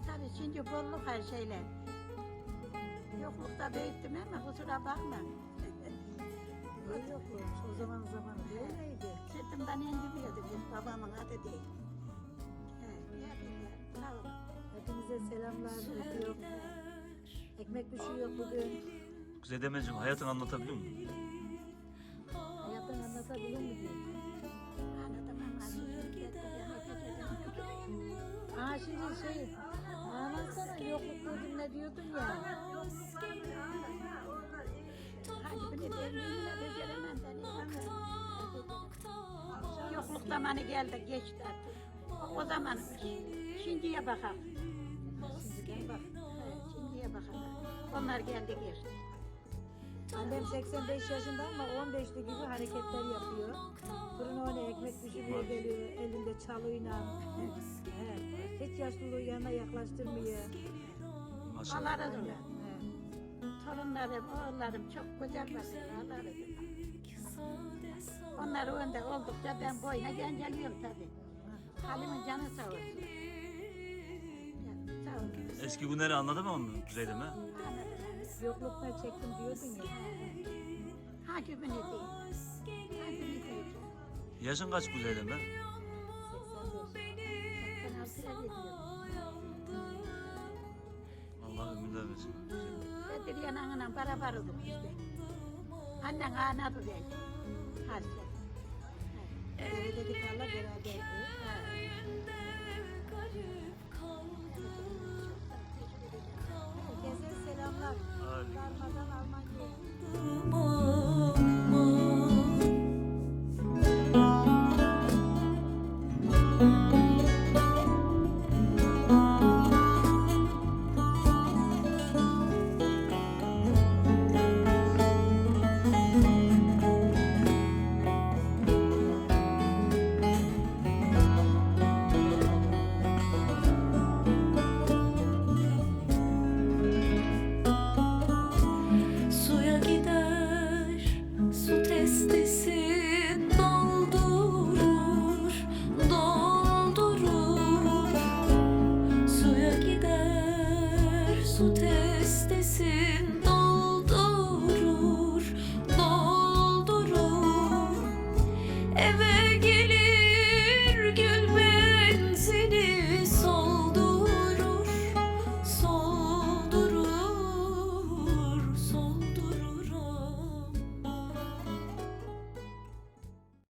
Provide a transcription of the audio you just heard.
güzel şeyler. Yoklukta büyüttüm ama kusura bakma. Yok yok o zaman zaman böyleydi. Sırtımdan indiriyordu biz babamın adı değil. He, ne ya, sağ ol. Hepinize selamlar öpüyorum. Ekmek düşüyor bugün. Kuzey Demirciğim hayatını anlatabiliyor musun? Hayatını anlatabilir mi diye. Anlatamam abi. Aa şimdi şey, yokluk gördüm ne diyordun ya. Seni. Yokluk zamanı geldi geçti artık. O zamanmış. Şimdiye bakalım. Şimdiden bak. Şimdiye bakalım. Onlar geldi geçti. Annem 85 yaşında ama 15'li gibi hareketler yapıyor. Fırına öyle ekmek pişiriyor geliyor elinde çalıyla. Hiç yaşlılığı yanına yaklaştırmıyor. Maşallah. Olsun. He. Torunlarım, oğullarım çok güzel bakıyor. Olsun. Onlar önde oldukça ben boyuna genceliyorum tabii. Halim'in canı sağ olsun. Ya, Sağ olsun. Eski günleri anlatamam mı Kuzey Demir? Anladım. Yoklukta çektim diyordun ya. Gün edeyim? Hangi gün edeyim? Yaşın kaç Kuzey Demir? Bedir yanağına beraber olduk işte. Annen ağnadı belki. Hadi. Evdeki tarla beraberdi. Herkese sont elles